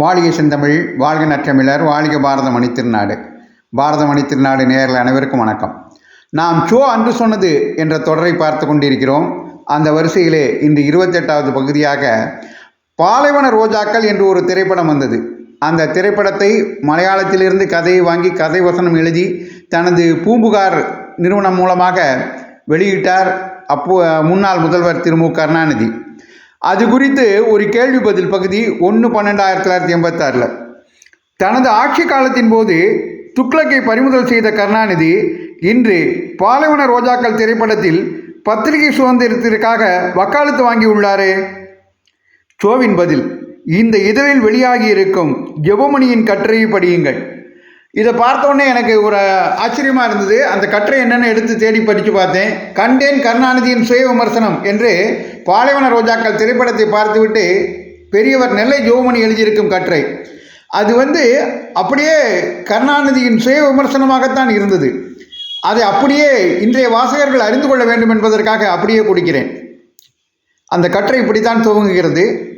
வாழ்க செந்தமிழ் வாழ்க நற்றமிழர் வாழ்க பாரத மணித்திருநாடு பாரத மணித்திருநாடு நேரில் அனைவருக்கும் வணக்கம். நாம் சோ அன்று சொன்னது என்ற தொடரை பார்த்து கொண்டிருக்கிறோம். அந்த வரிசையிலே இன்று இருபத்தெட்டாவது பகுதியாக பாலைவன ரோஜாக்கள் என்று ஒரு திரைப்படம் வந்தது. அந்த திரைப்படத்தை மலையாளத்திலிருந்து கதையை வாங்கி கதை வசனம் எழுதி தனது பூம்புகார் நிறுவனம் மூலமாக வெளியிட்டார் அப்போ முன்னாள் முதல்வர் திரு மு கருணாநிதி. அது குறித்து ஒரு கேள்வி பதில் பகுதி ஒன்று பன்னெண்டு ஆயிரத்தி தொள்ளாயிரத்தி எண்பத்தாறில். தனது ஆட்சி காலத்தின் போது துக்ளக்கை பறிமுதல் செய்த கருணாநிதி இன்று பாலைவன ரோஜாக்கள் திரைப்படத்தில் பத்திரிகை சுதந்திரத்திற்காக வக்காலத்து வாங்கியுள்ளாரே சோவின் பதில் இந்த இதழில் வெளியாகி இருக்கும் ஜெபமணியின் கட்டுரையை படியுங்கள். இதை பார்த்தோன்னே எனக்கு ஒரு ஆச்சரியமாக இருந்தது. அந்த கட்டுரை என்னென்னு எடுத்து தேடி படித்து பார்த்தேன். கண்டேன் கருணாநிதியின் சுய விமர்சனம் என்று பாலைவன ரோஜாக்கள் திரைப்படத்தை பார்த்துவிட்டு பெரியவர் நெல்லை ஜோமணி எழுதியிருக்கும் கட்டுரை. அது வந்து அப்படியே கருணாநிதியின் சுய விமர்சனமாகத்தான் இருந்தது. அதை அப்படியே இன்றைய வாசகர்கள் அறிந்து கொள்ள வேண்டும் என்பதற்காக அப்படியே கொடுக்கிறேன். அந்த கட்டுரை இப்படித்தான் துவங்குகிறது.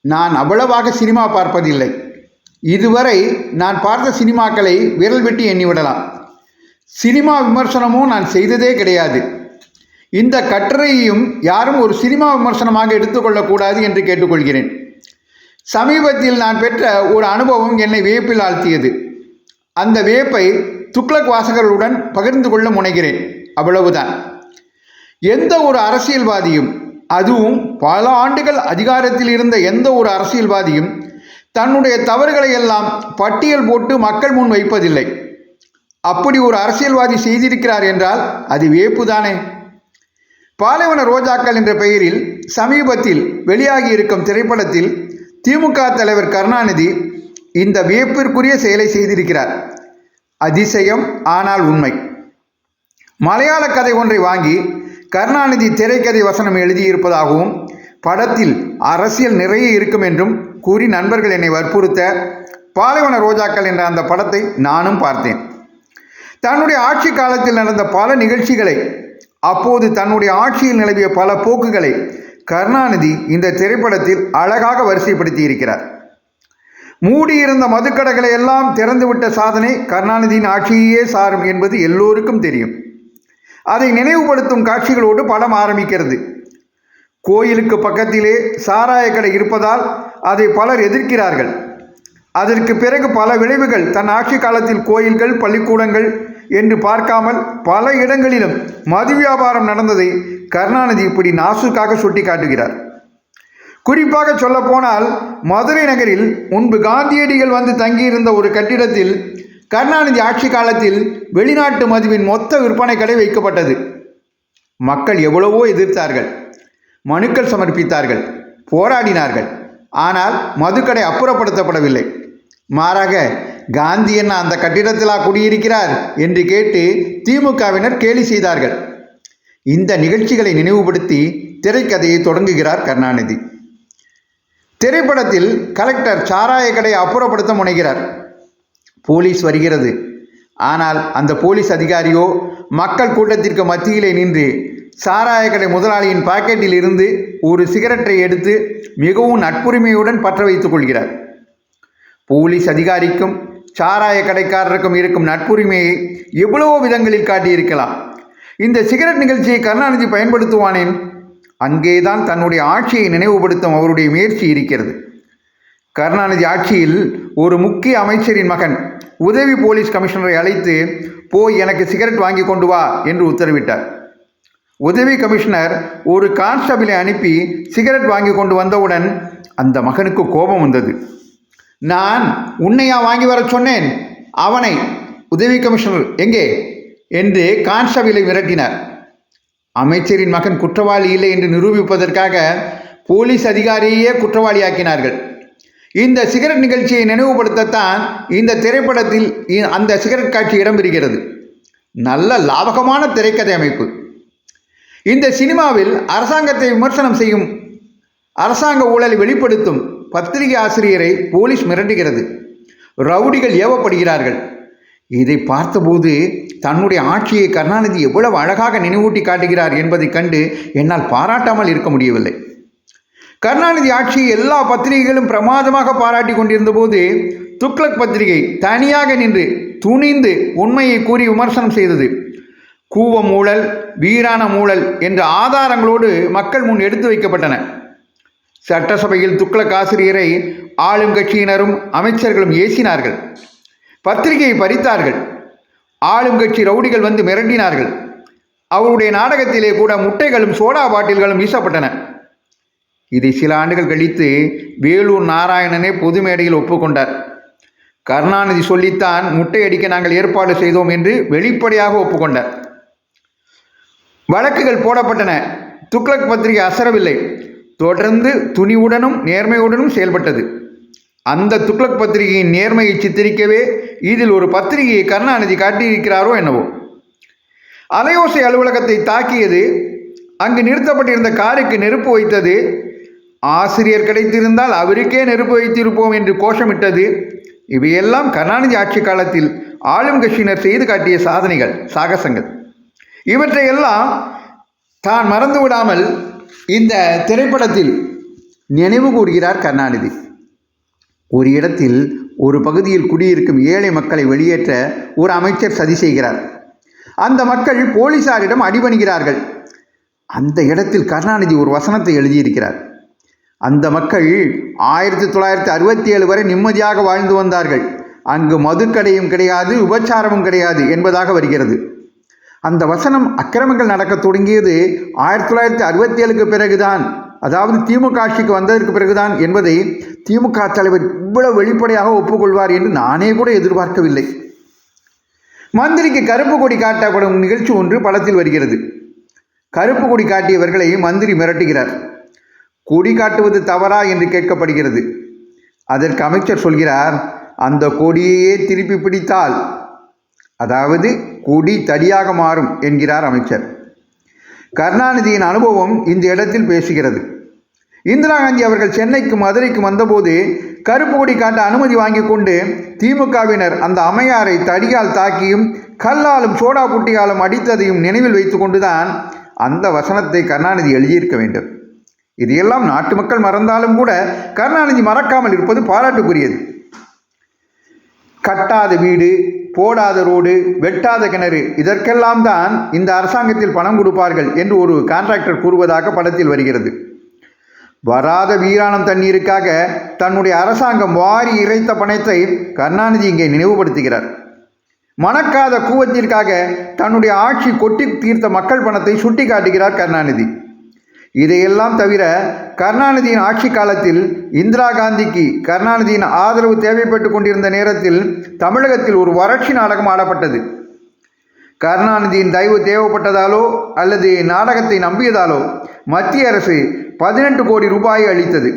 நான் அவ்வளவாக சினிமா பார்ப்பதில்லை. இதுவரை நான் பார்த்த சினிமாக்களை விரல் வெட்டி எண்ணிவிடலாம். சினிமா விமர்சனமும் நான் செய்ததே கிடையாது. இந்த கட்டுரையையும் யாரும் ஒரு சினிமா விமர்சனமாக எடுத்துக்கொள்ளக்கூடாது என்று கேட்டுக்கொள்கிறேன். சமீபத்தில் நான் பெற்ற ஒரு அனுபவம் என்னை வியப்பில் ஆழ்த்தியது. அந்த வியப்பை துக்ளக் வாசகர்களுடன் பகிர்ந்து கொள்ள முனைகிறேன். அவ்வளவுதான். எந்த ஒரு அரசியல்வாதியும் அதுவும் பல ஆண்டுகள் அதிகாரத்தில் இருந்த எந்த ஒரு அரசியல்வாதியும் தன்னுடைய தவறுகளை எல்லாம் பட்டியல் போட்டு மக்கள் முன் வைப்பதில்லை. அப்படி ஒரு அரசியல்வாதி செய்திருக்கிறார் என்றால் அது வியப்புதானே? பாலைவன ரோஜாக்கள் என்ற பெயரில் சமீபத்தில் வெளியாகி இருக்கும் திரைப்படத்தில் திமுக தலைவர் கருணாநிதி இந்த வியப்பிற்குரிய செயலை செய்திருக்கிறார். அதிசயம் ஆனால் உண்மை. மலையாள கதை ஒன்றை வாங்கி கருணாநிதி திரைக்கதை வசனம் எழுதியிருப்பதாகவும் படத்தில் அரசியல் நிறைய இருக்கும் என்றும் கூறி நண்பர்கள் என்னை வற்புறுத்த பாலைவன ரோஜாக்கள் என்ற அந்த படத்தை நானும் பார்த்தேன். தன்னுடைய ஆட்சி காலத்தில் நடந்த பல நிகழ்ச்சிகளை அப்போது தன்னுடைய ஆட்சியில் நிலவிய பல போக்குகளை கருணாநிதி இந்த திரைப்படத்தில் அழகாக வரிசைப்படுத்தி இருக்கிறார் மூடியிருந்த மதுக்கடைகளை எல்லாம் திறந்துவிட்ட சாதனை கருணாநிதியின் ஆட்சியையே சாரும் என்பது எல்லோருக்கும் தெரியும். அதை நினைவுபடுத்தும் காட்சிகளோடு படம் ஆரம்பிக்கிறது. கோயிலுக்கு பக்கத்திலே சாராய கடை இருப்பதால் அதை பலர் எதிர்க்கிறார்கள். அதற்கு பிறகு பல விளைவுகள் தன் ஆட்சி காலத்தில் கோயில்கள் பள்ளிக்கூடங்கள் என்று பார்க்காமல் பல இடங்களிலும் மது வியாபாரம் நடந்ததை கருணாநிதி இப்படி நாசுக்காக சுட்டி காட்டுகிறார் குறிப்பாக சொல்லப்போனால் மதுரை நகரில் முன்பு காந்தியடிகள் வந்து தங்கியிருந்த ஒரு கட்டிடத்தில் கருணாநிதி ஆட்சி காலத்தில் வெளிநாட்டு மதுவின் மொத்த விற்பனை கடை வைக்கப்பட்டது. மக்கள் எவ்வளவோ எதிர்த்தார்கள். மனுக்கள் சமர்ப்பித்தார்கள். போராடினார்கள். ஆனால் மதுக்கடை அப்புறப்படுத்தப்படவில்லை. மாறாக காந்தி என்ன அந்த கட்டிடத்திலா குடியிருக்கிறார்? என்று கேட்டு திமுகவினர் கேலி செய்தார்கள். இந்த நிகழ்ச்சிகளை நினைவுபடுத்தி திரைக்கதையை தொடங்குகிறார் கருணாநிதி. திரைப்படத்தில் கலெக்டர் சாராய கடையை அப்புறப்படுத்த முனைகிறார். போலீஸ் வருகிறது. ஆனால் அந்த போலீஸ் அதிகாரியோ மக்கள் கூட்டத்திற்கு மத்தியிலே நின்று சாராய கடை முதலாளியின் பாக்கெட்டில் இருந்து ஒரு சிகரெட்டை எடுத்து மிகவும் நட்புரிமையுடன் பற்ற வைத்துக் கொள்கிறார். போலீஸ் அதிகாரிக்கும் சாராய கடைக்காரருக்கும் இருக்கும் நட்புரிமையை எவ்வளவோ விதங்களில் காட்டியிருக்கலாம். இந்த சிகரெட் நிகழ்ச்சியை கருணாநிதி பயன்படுத்துவானேன்? அங்கேதான் தன்னுடைய ஆட்சியை நினைவுபடுத்தும் அவருடைய முயற்சி இருக்கிறது. கருணாநிதி ஆட்சியில் ஒரு முக்கிய அமைச்சரின் மகன் உதவி போலீஸ் கமிஷனரை அழைத்து போய் எனக்கு சிகரெட் வாங்கி கொண்டு வா என்று உத்தரவிட்டார். உதவி கமிஷனர் ஒரு கான்ஸ்டபிளை அனுப்பி சிகரெட் வாங்கி கொண்டு வந்தவுடன் அந்த மகனுக்கு கோபம் வந்தது. நான் உன்னையா வாங்கி வர சொன்னேன்? அவனை உதவி கமிஷனர் எங்கே? என்று கான்ஸ்டபிளை விரட்டினார். அமைச்சரின் மகன் குற்றவாளி இல்லை என்று நிரூபிப்பதற்காக போலீஸ் அதிகாரியே குற்றவாளியாக்கினார்கள். இந்த சிகரெட் நிகழ்ச்சியை நினைவுபடுத்தத்தான் இந்த திரைப்படத்தில் அந்த சிகரெட் காட்சி இடம்பெறுகிறது. நல்ல லாபகமான திரைக்கதை அமைப்பு. இந்த சினிமாவில் அரசாங்கத்தை விமர்சனம் செய்யும் அரசாங்க ஊழலை வெளிப்படுத்தும் பத்திரிகை ஆசிரியரை போலீஸ் மிரண்டுகிறது ரவுடிகள் ஏவப்படுகிறார்கள். இதை பார்த்தபோது தன்னுடைய ஆட்சியை கருணாநிதி எவ்வளவு அழகாக நினைவூட்டி காட்டுகிறார் என்பதைக் கண்டு என்னால் பாராட்டாமல் இருக்க முடியவில்லை. கருணாநிதி ஆட்சியை எல்லா பத்திரிகைகளும் பிரமாதமாக பாராட்டி கொண்டிருந்த போது துக்ளக் பத்திரிகை தனியாக நின்று துணிந்து உண்மையை கூறி விமர்சனம் செய்தது. கூவம் ஊழல் வீரான ஊழல் என்ற ஆதாரங்களோடு மக்கள் முன் எடுத்து வைக்கப்பட்டன. சட்டசபையில் துக்ளக் ஆசிரியரை ஆளும் கட்சியினரும் அமைச்சர்களும் ஏசினார்கள். பத்திரிகையை பறித்தார்கள். ஆளும் கட்சி ரவுடிகள் வந்து மிரட்டினார்கள் அவருடைய நாடகத்திலே கூட முட்டைகளும் சோடா பாட்டில்களும் வீசப்பட்டன. இதை சில ஆண்டுகள் கழித்து வேலூர் நாராயணனே பொது மேடையில் ஒப்புக்கொண்டார். கருணாநிதி சொல்லித்தான் முட்டை அடிக்க நாங்கள் ஏற்பாடு செய்தோம் என்று வெளிப்படையாக ஒப்புக்கொண்டார். வழக்குகள் போடப்பட்டன. துக்ளக் பத்திரிகை அசரவில்லை. தொடர்ந்து துணிவுடனும் நேர்மையுடனும் செயல்பட்டது. அந்த துக்ளக் பத்திரிகையின் நேர்மையை சித்தரிக்கவே இதில் ஒரு பத்திரிகையை கருணாநிதி காட்டியிருக்கிறாரோ என்னவோ. அலையோசை அலுவலகத்தை தாக்கியது அங்கு நிறுத்தப்பட்டிருந்த காருக்கு நெருப்பு வைத்தது ஆசிரியர் கிடைத்திருந்தால் அவருக்கே நெருப்பு வைத்திருப்போம் என்று கோஷமிட்டது. இவையெல்லாம் கருணாநிதி ஆட்சி காலத்தில் ஆளும் கட்சியினர் செய்து காட்டிய சாதனைகள் சாகசங்கள். இவற்றையெல்லாம் தான் மறந்து விடாமல் இந்த திரைப்படத்தில் நினைவு கூறுகிறார் கருணாநிதி. ஒரு இடத்தில் ஒரு பகுதியில் குடியிருக்கும் ஏழை மக்களை வெளியேற்ற ஒரு அமைச்சர் சதி செய்கிறார். அந்த மக்கள் போலீசாரிடம் அடிபணிகிறார்கள். அந்த இடத்தில் கருணாநிதி ஒரு வசனத்தை எழுதியிருக்கிறார். அந்த மக்கள் ஆயிரத்தி தொள்ளாயிரத்தி அறுபத்தி ஏழு வரை நிம்மதியாக வாழ்ந்து வந்தார்கள். அங்கு மதுக்கடையும் கிடையாது உபச்சாரமும் கிடையாது என்பதாக வருகிறது. அந்த வசனம் அக்கிரமங்கள் நடக்க தொடங்கியது ஆயிரத்தி தொள்ளாயிரத்தி அறுபத்தி ஏழுக்கு பிறகுதான். அதாவது திமுக ஆட்சிக்கு வந்ததற்கு பிறகுதான் என்பதை திமுக தலைவர் இவ்வளவு வெளிப்படையாக ஒப்புக்கொள்வார் என்று நானே கூட எதிர்பார்க்கவில்லை. மந்திரிக்கு கருப்பு கொடி காட்டப்படும் நிகழ்ச்சி ஒன்று படத்தில் வருகிறது. கருப்பு கொடி காட்டியவர்களை மந்திரி மிரட்டுகிறார். கொடி காட்டுவது தவறா என்று கேட்கப்படுகிறது. அதற்கு அமைச்சர் சொல்கிறார் அந்த கொடியையே திருப்பி பிடித்தால். அதாவது கொடி தடியாக மாறும் என்கிறார் அமைச்சர். கருணாநிதியின் அனுபவம் இந்த இடத்தில் பேசுகிறது. இந்திரா காந்தி அவர்கள் சென்னைக்கு மதுரைக்கு வந்தபோது கருப்பு கொடி காட்ட அனுமதி வாங்கி கொண்டு திமுகவினர் அந்த அம்மையாரை தடியால் தாக்கியும் கல்லாலும் சோடா புட்டியாலும் அடித்ததையும் நினைவில் வைத்து கொண்டுதான் அந்த வசனத்தை கருணாநிதி எழுதியிருக்க வேண்டும். இதையெல்லாம் நாட்டு மக்கள் மறந்தாலும் கூட கருணாநிதி மறக்காமல் இருப்பது பாராட்டுக்குரியது. கட்டாத வீடு போடாத ரோடு வெட்டாத கிணறு இதற்கெல்லாம் தான் இந்த அரசாங்கத்தில் பணம் கொடுப்பார்கள் என்று ஒரு கான்ட்ராக்டர் கூறுவதாக படத்தில் வருகிறது. வராத வீராணம் தண்ணீருக்காக தன்னுடைய அரசாங்கம் வாரி இறைத்த பணத்தை கருணாநிதி இங்கே நினைவுபடுத்துகிறார். மணக்காத கூவத்திற்காக தன்னுடைய ஆட்சி கொட்டி தீர்த்த மக்கள் பணத்தை சுட்டி காட்டுகிறார் கருணாநிதி. இதையெல்லாம் தவிர கருணாநிதியின் ஆட்சி காலத்தில் இந்திரா காந்திக்கு கருணாநிதியின் ஆதரவு தேவைப்பட்டு கொண்டிருந்த நேரத்தில் தமிழகத்தில் ஒரு வறட்சி நாடகம் ஆடப்பட்டது. கருணாநிதியின் தயவு தேவைப்பட்டதாலோ அல்லது நாடகத்தை நம்பியதாலோ மத்திய அரசு பதினெட்டு கோடி ரூபாயை அளித்தது.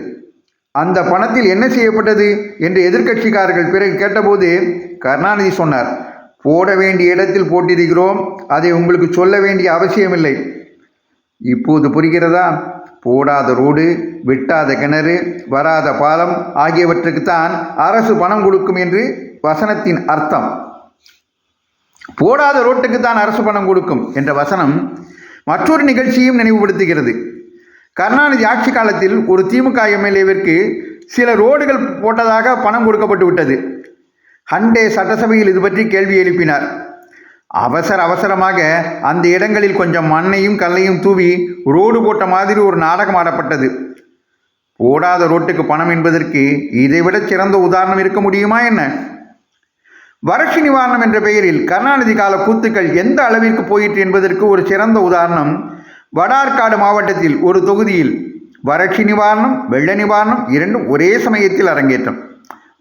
அந்த பணத்தில் என்ன செய்யப்பட்டது என்று எதிர்க்கட்சிக்காரர்கள் பிறகு கேட்டபோது கருணாநிதி சொன்னார் போட வேண்டிய இடத்தில் போட்டிருக்கிறோம். அதை உங்களுக்கு சொல்ல வேண்டிய அவசியமில்லை. இப்போது புரிகிறதா? போடாத ரோடு வெட்டாத கிணறு வராத பாலம் ஆகியவற்றுக்குத்தான் அரசு பணம் கொடுக்கும் என்று வசனத்தின் அர்த்தம். போடாத ரோட்டுக்கு தான் அரசு பணம் கொடுக்கும் என்ற வசனம் மற்றொரு நிகழ்ச்சியும் நினைவுபடுத்துகிறது. கருணாநிதி ஆட்சி காலத்தில் ஒரு திமுக எம்எல்ஏவிற்கு சில ரோடுகள் போட்டதாக பணம் கொடுக்கப்பட்டு விட்டது ஹண்டே சட்டசபையில் இது பற்றி கேள்வி எழுப்பினார். அவசர அவசரமாக அந்த இடங்களில் கொஞ்சம் மண்ணையும் கல்லையும் தூவி ரோடு போட்ட மாதிரி ஒரு நாடகம் ஆடப்பட்டது. ஓடாத ரோட்டுக்கு பணம் என்பதற்கு இதைவிட சிறந்த உதாரணம் இருக்க முடியுமா என்ன? வறட்சி நிவாரணம் என்ற பெயரில் கருணாநிதி கால கூத்துக்கள் எந்த அளவிற்கு போயிற்று என்பதற்கு ஒரு சிறந்த உதாரணம். வடார்காடு மாவட்டத்தில் ஒரு தொகுதியில் வறட்சி நிவாரணம் வெள்ள நிவாரணம் இரண்டும் ஒரே சமயத்தில் அரங்கேற்றம்.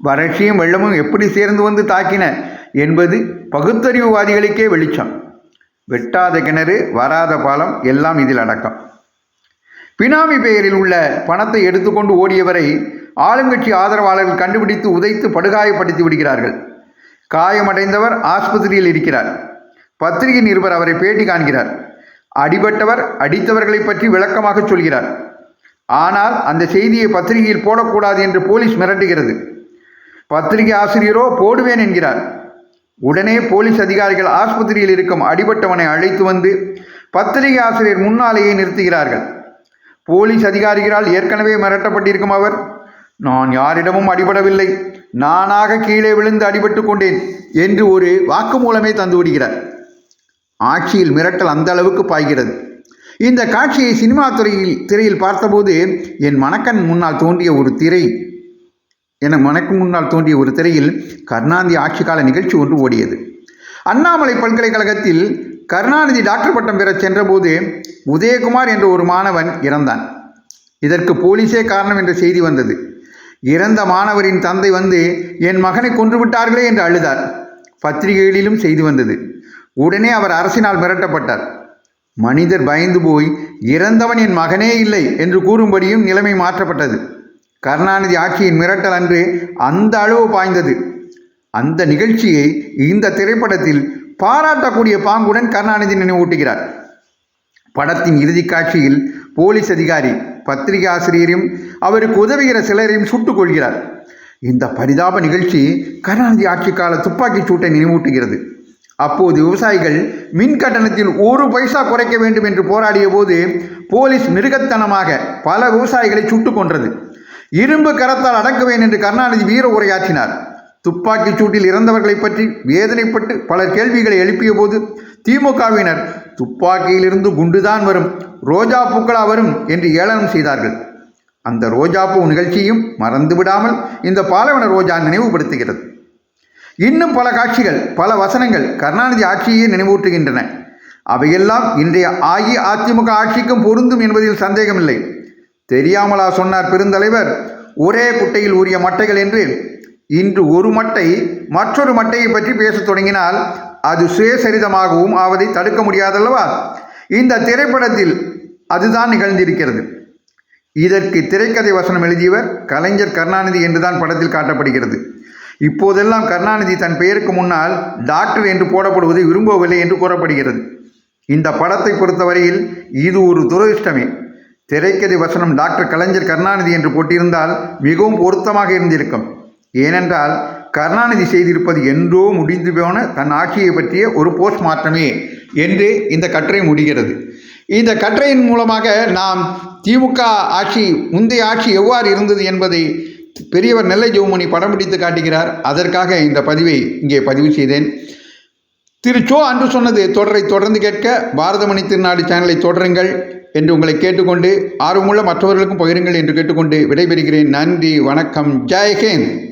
வறட்சியும் வெள்ளமும் எப்படி சேர்ந்து வந்து தாக்கின? என்பது பகுத்தறிவுவாதிகளுக்கே வெளிச்சம். வெட்டாத கிணறு வராத பாலம் எல்லாம் இதில் அடக்கம். பினாமி பெயரில் உள்ள பணத்தை எடுத்துக்கொண்டு ஓடியவரை ஆளுங்கட்சி ஆதரவாளர்கள் கண்டுபிடித்து உதைத்து படுகாயப்படுத்தி விடுகிறார்கள். காயமடைந்தவர் ஆஸ்பத்திரியில் இருக்கிறார். பத்திரிகை நிருபர் அவரை பேட்டி காண்கிறார். அடிபட்டவர் அடித்தவர்களை பற்றி விளக்கமாக சொல்கிறார். ஆனால் அந்த செய்தியை பத்திரிகையில் போடக்கூடாது என்று போலீஸ் மிரட்டுகிறது. பத்திரிகை ஆசிரியரோ போடுவேன் என்கிறார். உடனே போலீஸ் அதிகாரிகள் ஆஸ்பத்திரியில் இருக்கும் அடிபட்டவனை அழைத்து வந்து பத்திரிகை ஆசிரியர் முன்னாலேயே நிறுத்துகிறார்கள். போலீஸ் அதிகாரிகளால் ஏற்கனவே மிரட்டப்பட்டிருக்கும் அவர் நான் யாரிடமும் அடிபடவில்லை. நானாக கீழே விழுந்து அடிபட்டு கொண்டேன் என்று ஒரு வாக்குமூலமே தந்து விடுகிறார். ஆட்சியில் மிரட்டல் அந்த அளவுக்கு பாய்கிறது. இந்த காட்சியை சினிமா துறையில் திரையில் பார்த்தபோது என் மணக்கண் முன்னால் தோன்றிய ஒரு திரை என மனக்கு முன்னால் தோன்றிய ஒரு திரையில் கருணாநிதி ஆட்சிக்கால நிகழ்ச்சி ஒன்று ஓடியது. அண்ணாமலை பல்கலைக்கழகத்தில் கருணாநிதி டாக்டர் பட்டம் பெற சென்றபோது உதயகுமார் என்ற ஒரு மாணவன் இறந்தான். இதற்கு போலீஸே காரணம் என்ற செய்தி வந்தது. இறந்த மாணவரின் தந்தை வந்து என் மகனை கொன்றுவிட்டார்களே என்று அழுதார். பத்திரிகைகளிலும் செய்தி வந்தது. உடனே அவர் அரசினால் மிரட்டப்பட்டார். மனிதர் பயந்து போய் இறந்தவன் என் மகனே இல்லை என்று கூறும்படியும் நிலைமை மாற்றப்பட்டது. கருணாநிதி ஆட்சியின் மிரட்டல் அன்று அந்த அளவு பாய்ந்தது. அந்த நிகழ்ச்சியை இந்த திரைப்படத்தில் பாராட்டக்கூடிய பாங்குடன் கருணாநிதி நினைவூட்டுகிறார். படத்தின் இறுதி காட்சியில் போலீஸ் அதிகாரி பத்திரிகை ஆசிரியரையும் அவருக்கு உதவுகிற சிலரையும் சுட்டுக் கொள்கிறார் இந்த பரிதாப நிகழ்ச்சி கருணாநிதி ஆட்சி கால துப்பாக்கிச் சூட்டை நினைவூட்டுகிறது. அப்போது விவசாயிகள் மின் கட்டணத்தில் ஒரு பைசா குறைக்க வேண்டும் என்று போராடிய போது போலீஸ் மிருகத்தனமாக பல விவசாயிகளை சுட்டுக் கொன்றது. இரும்பு கரத்தால் அடக்குவேன் என்று கருணாநிதி வீர உரையாற்றினார். துப்பாக்கிச் சூட்டில் இறந்தவர்களை பற்றி வேதனைப்பட்டு பல கேள்விகளை எழுப்பிய போது திமுகவினர் துப்பாக்கியிலிருந்து குண்டுதான் வரும் ரோஜா பூக்களா வரும் என்று ஏளனம் செய்தார்கள். அந்த ரோஜாப்பூ நிகழ்ச்சியும் மறந்து விடாமல் இந்த பாலவன ரோஜா நினைவுபடுத்துகிறது. இன்னும் பல காட்சிகள் பல வசனங்கள் கருணாநிதி ஆட்சியே நினைவூட்டுகின்றன. அவையெல்லாம் இன்றைய அஇஅதிமுக ஆட்சிக்கும் பொருந்தும் என்பதில் சந்தேகமில்லை. தெரியாமலா சொன்னார் பெருந்தலைவர். ஒரே குட்டையில் உரிய மட்டைகள் என்று. இன்று ஒரு மட்டை மற்றொரு மட்டையை பற்றி பேசத் தொடங்கினால் அது சுயசரிதமாகவும் ஆவதை தடுக்க முடியாதல்லவா? இந்த திரைப்படத்தில் அதுதான் நிகழ்ந்திருக்கிறது. இதற்கு திரைக்கதை வசனம் எழுதியவர் கலைஞர் கருணாநிதி என்றுதான் படத்தில் காட்டப்படுகிறது. இப்போதெல்லாம் கருணாநிதி தன் பெயருக்கு முன்னால் டாக்டர் என்று போடப்படுவது விரும்பவில்லை என்று கூறப்படுகிறது. இந்த படத்தை பொறுத்தவரையில் இது ஒரு துரதிருஷ்டமே. திரைக்கதை வசனம் டாக்டர் கலைஞர் கருணாநிதி என்று போட்டிருந்தால் மிகவும் பொருத்தமாக இருந்திருக்கும். ஏனென்றால் கருணாநிதி செய்திருப்பது என்றோ முடிந்து போன தன் ஆட்சியை பற்றிய ஒரு போஸ்ட் மாற்றமே என்று இந்த கட்டுரை முடிகிறது. இந்த கட்டுரையின் மூலமாக நாம் திமுக ஆட்சி முந்தைய ஆட்சி எவ்வாறு இருந்தது என்பதை பெரியவர் நெல்லை ஜெவமணி படம் பிடித்து காட்டுகிறார். அதற்காக இந்த பதிவை இங்கே பதிவு செய்தேன். திரு சோ அன்று சொன்னது தொடரை தொடர்ந்து கேட்க பாரதமணி திருநாடு சேனலை தொடருங்கள். என்று உங்களை கேட்டுக்கொண்டு ஆர்வமுள்ள மற்றவர்களுக்கும் பகிருங்கள் என்று கேட்டுக்கொண்டு விடைபெறுகிறேன். நன்றி வணக்கம் ஜெய்ஹிந்த்